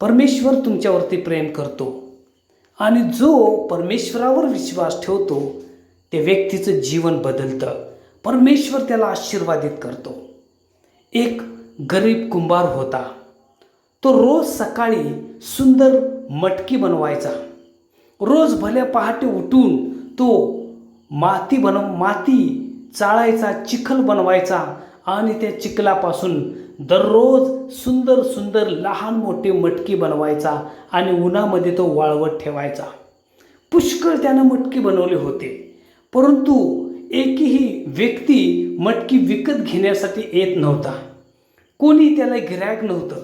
परमेश्वर तुमच्यावरती प्रेम करतो. आणि जो परमेश्वरावर विश्वास ठेवतो त्या व्यक्तीचं जीवन बदलतं. परमेश्वर त्याला आशीर्वादित करतो. एक गरीब कुंभार होता. तो रोज सकाळी सुंदर मटकी बनवायचा. रोज भल्या पहाटे उठून तो माती बनव माती चाळायचा चिखल बनवायचा. आणि त्या चिखलापासून दररोज सुंदर सुंदर लहान मोठे मटकी बनवायचा आणि उन्हामध्ये तो वाळवत ठेवायचा. पुष्कळ त्यानं मटकी बनवले होते. परंतु एकही व्यक्ती मटकी विकत घेण्यासाठी येत नव्हता. कोणी त्याला गिरायक नव्हतं.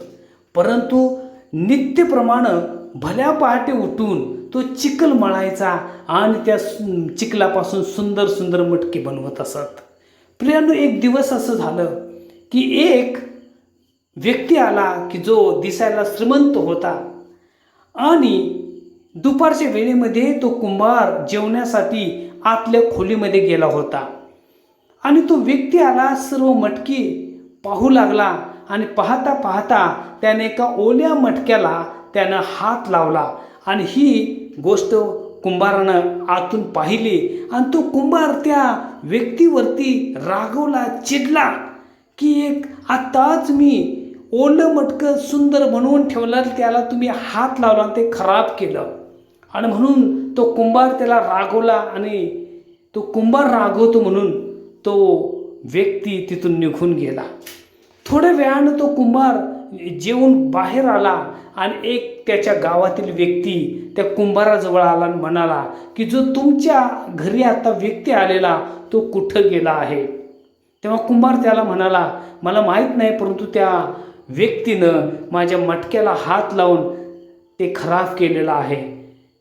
परंतु नित्यप्रमाणे भल्या पहाटे उठून तो चिखल मळायचा आणि त्या चिखलापासून सुंदर सुंदर मटकी बनवत असत. प्रियानो एक दिवस असं झालं की एक व्यक्ती आला की जो दिसायला श्रीमंत होता. आणि दुपारच्या वेळेमध्ये तो कुंभार जेवण्यासाठी आतल्या खोलीमध्ये गेला होता. आणि तो व्यक्ती आला सर्व मटकी पाहू लागला आणि पाहता पाहता त्याने एका ओल्या मटक्याला त्यानं हात लावला. आणि ही गोष्ट कुंभारानं आतून पाहिले आणि तो कुंभार त्या व्यक्तीवरती रागवला चिडला की एक आताच मी ओलं मटकं सुंदर बनवून ठेवलं त्याला तुम्ही हात लावला आणि ते खराब केलं. आणि म्हणून तो कुंभार त्याला रागवला आणि तो कुंभार रागवतो म्हणून तो व्यक्ती तिथून निघून गेला. थोड्या वेळानं तो कुंभार जेवून बाहेर आला आणि एक त्याच्या गावातील व्यक्ती त्या कुंभाराजवळ आला आणि म्हणाला की जो तुमच्या घरी आता व्यक्ती आलेला तो कुठं गेला आहे? तेव्हा कुंभार त्याला म्हणाला मला माहीत नाही परंतु त्या व्यक्तीनं माझ्या मटक्याला हात लावून ते खराब केलेलं आहे.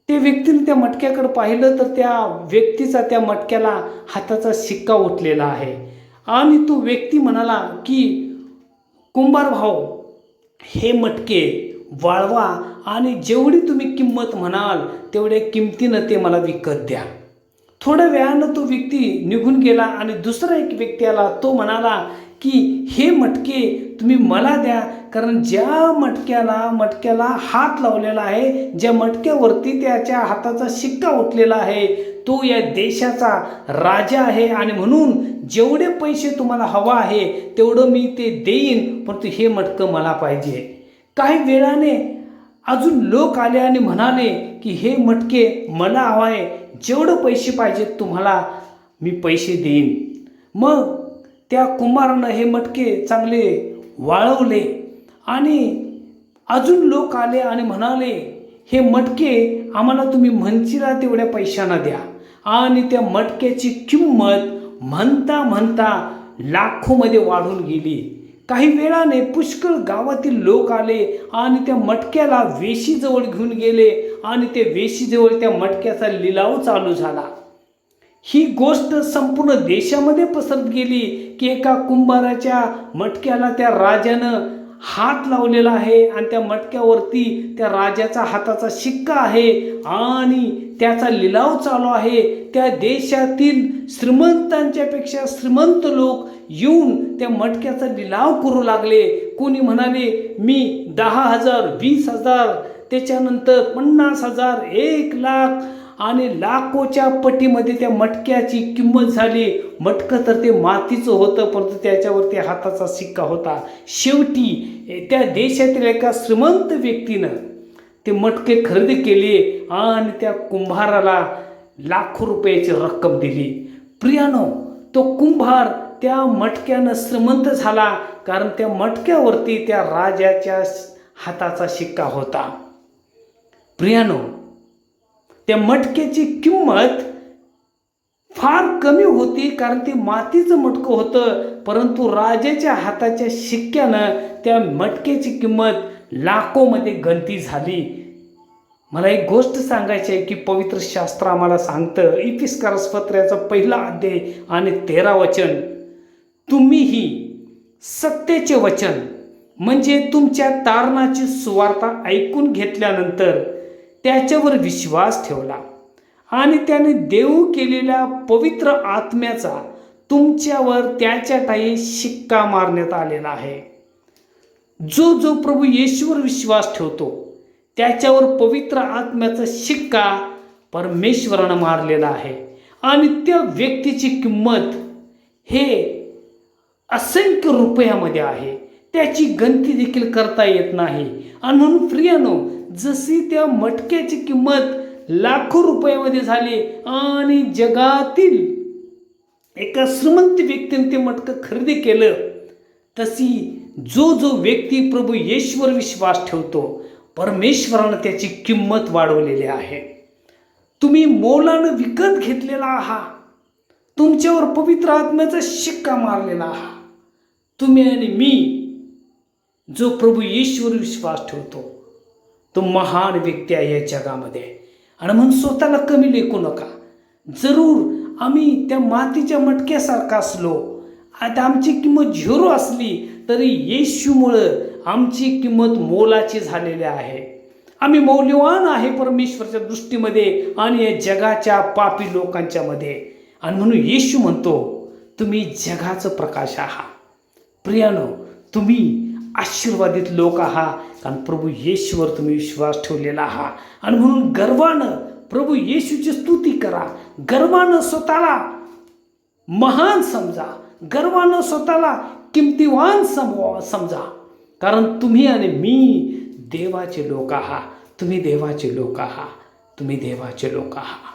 ते व्यक्तीने त्या मटक्याकडे पाहिलं तर त्या व्यक्तीचा त्या मटक्याला हाताचा शिक्का उठलेला आहे. आणि तो व्यक्ती म्हणाला की कुंभार भाऊ हे मटके वाळवा आणि जेवढी तुम्ही किंमत म्हणाल तेवढ्या किमतीनं ते मला विकत द्या. थोड्या वेळानं तो व्यक्ती निघून गेला आणि दुसरा एक व्यक्ती आला. तो म्हणाला की हे मटके तुम्ही मला द्या कारण ज्या मटक्याला मटक्याला हात लावलेला आहे ज्या मटक्यावरती त्याच्या हाताचा शिक्का उठलेला आहे तो या देशाचा राजा आहे आणि म्हणून जेवढे पैसे तुम्हाला हवा आहे तेवढं मी ते देईन परंतु हे मटकं मला पाहिजे. काही वेळाने अजून लोक आले आणि म्हणाले की हे मटके मला हवाय आहे जेवढं पैसे पाहिजेत तुम्हाला मी पैसे देईन. मग त्या कुंभारानं हे मटके चांगले वाळवले आणि अजून लोक आले आणि म्हणाले हे मटके आम्हाला तुम्ही म्हणचिला तेवढ्या पैशांना द्या. आणि त्या मटक्याची किंमत म्हणता म्हणता लाखोमध्ये वाढून गेली. काही वेळाने पुष्कळ गावातील लोक आले आणि त्या मटक्याला वेशीजवळ घेऊन गेले आणि त्या वेशीजवळ त्या मटक्याचा लिलाव चालू झाला. ही गोष्ट संपूर्ण देशामध्ये पसरत गेली की एका कुंभाराच्या मटक्याला त्या राजानं हात लावलेला आहे आणि त्या मटक्यावरती त्या राजाचा हाताचा शिक्का आहे आणि त्याचा लिलाव चालू आहे. त्या देशातील श्रीमंतांच्यापेक्षा श्रीमंत लोक येऊन त्या मटक्याचा लिलाव करू लागले. कोणी म्हणाले मी दहा हजार वीस हजार त्याच्यानंतर पन्नास हजार एक लाख आणि लाखोच्या पटीमध्ये त्या मटक्याची किंमत झाली. मटकं तर ते मातीचं होतं परंतु त्याच्यावरती हाताचा सिक्का होता. शेवटी त्या देशातील एका श्रीमंत व्यक्तीनं ते मटके खरेदी केले आणि त्या कुंभाराला लाखो रुपयाची रक्कम दिली. प्रियानो तो कुंभार त्या मटक्यानं श्रीमंत झाला कारण त्या मटक्यावरती त्या राजाच्या हाताचा शिक्का होता. प्रियानो त्या मटक्याची किंमत फार कमी होती कारण ते मातीचं मटकं होतं. परंतु राजाच्या हाताच्या शिक्क्यानं त्या मटक्याची किंमत लाखोमध्ये गणती झाली. मला एक गोष्ट सांगायची आहे की पवित्र शास्त्र आम्हाला सांगतं इपिस्कारस पत्र्याचा पहिला अध्याय आणि तेरा वचन. तुम्हीही सत्तेचे वचन म्हणजे तुमच्या तारणाची सुवार्ता ऐकून घेतल्यानंतर त्याच्यावर विश्वास ठेवला. आणि त्याने देऊ केलेल्या पवित्र आत्म्याचा तुमच्यावर त्याच्या टाई शिक्का मारण्यात आलेला आहे. जो जो प्रभू येशूवर विश्वास ठेवतो त्याच्यावर पवित्र आत्म्याचा शिक्का परमेश्वरानं मारलेला आहे. आणि त्या व्यक्तीची किंमत हे असंख्य रुपयामध्ये आहे. त्याची गणती देखील करता येत नाही. आणि म्हणून प्रियानो जशी त्या मटक्याची किंमत लाखो रुपयामध्ये झाली आणि जगातील एका श्रीमंत व्यक्तीने ते मटकं खरेदी केलं तशी जो जो व्यक्ती प्रभू येश्वर विश्वास ठेवतो परमेश्वरानं त्याची किंमत वाढवलेली आहे. तुम्ही मोलानं विकत घेतलेला आहात तुमच्यावर पवित्र आत्म्याचा शिक्का मारलेला आहात तुम्ही आणि मी जो प्रभू ईश्वर विश्वास ठेवतो तो महान व्यक्ती आहे या जगामध्ये. आणि म्हणून स्वतःला कमी लेखू नका. जरूर आम्ही त्या मातीच्या मटक्यासारखा असलो आता आमची किंमत झिरो असली तरी येशूमुळं आमची किंमत मोलाची झालेली आहे. आम्ही मौल्यवान आहे परमेश्वरच्या दृष्टीमध्ये आणि या जगाच्या पापी लोकांच्या मध्ये. आणि म्हणून येशू म्हणतो तुम्ही जगाचं प्रकाश आहात. प्रियानो तुम्ही आशीर्वादित लोक आहात कारण प्रभू येशूवर तुम्ही विश्वास ठेवलेला आहात आणि म्हणून गर्वानं प्रभू येशूची स्तुती करा. गर्वानं स्वतःला महान समजा. गर्वानं स्वतःला किमतीवान समवा समजा. कारण तुम्ही आणि मी देवाचे लोक आहात तुम्ही देवाचे लोक आहात तुम्ही देवाचे लोक आहात